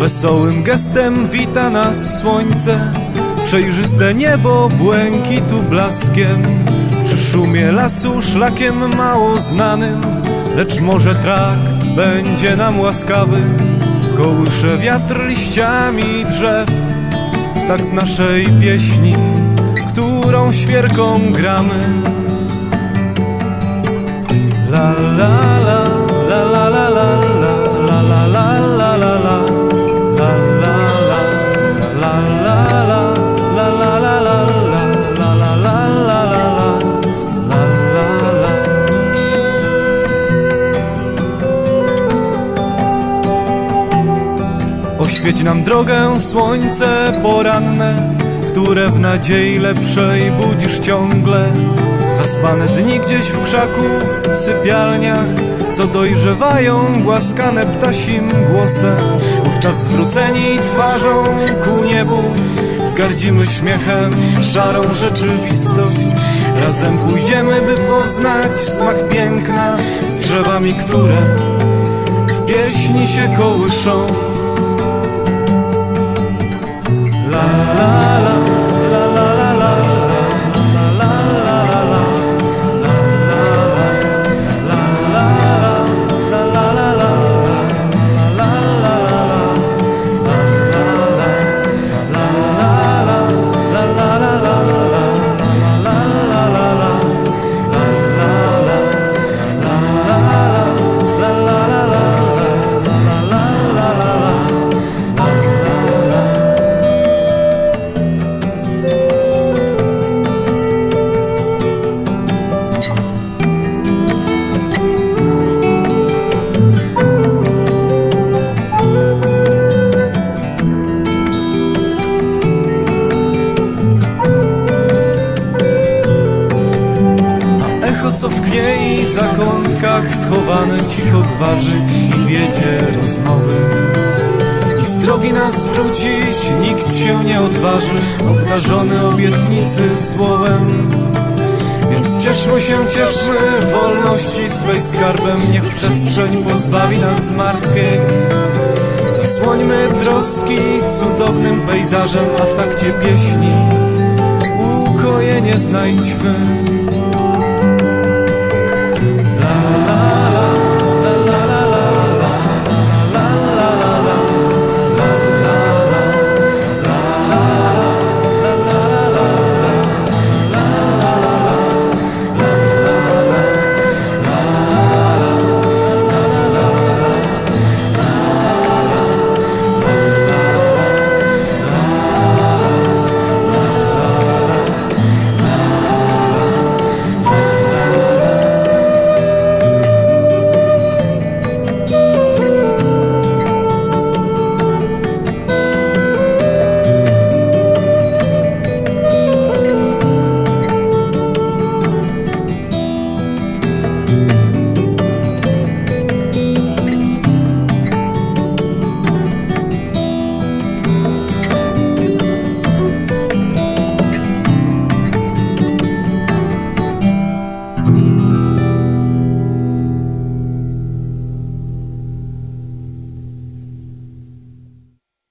Wesołym gestem wita nas słońce. Przejrzyste niebo błękitu blaskiem. Przy szumie lasu szlakiem mało znanym. Lecz może trakt będzie nam łaskawy. Kołysze wiatr liściami drzew. W naszej pieśni, którą świerką gramy. La la la Oświeć nam drogę słońce poranne, które w nadziei lepszej budzisz ciągle. Zaspane dni gdzieś w krzaku, sypialniach, co dojrzewają głaskane ptasim głosem. Wówczas zwróceni twarzą ku niebu, zgardzimy śmiechem szarą rzeczywistość. Razem pójdziemy, by poznać smak piękna z drzewami, które w pieśni się kołyszą. Co w knie i zakątkach schowane cicho gwarzy i wiedzie rozmowy. I z drogi nas zwrócić nikt się nie odważy, obdarzony obietnicy słowem. Więc cieszmy się, cieszmy wolności swej skarbem, niech przestrzeń pozbawi nas zmartwień. Zasłońmy troski cudownym pejzażem, a w takcie pieśni ukojenie znajdźmy.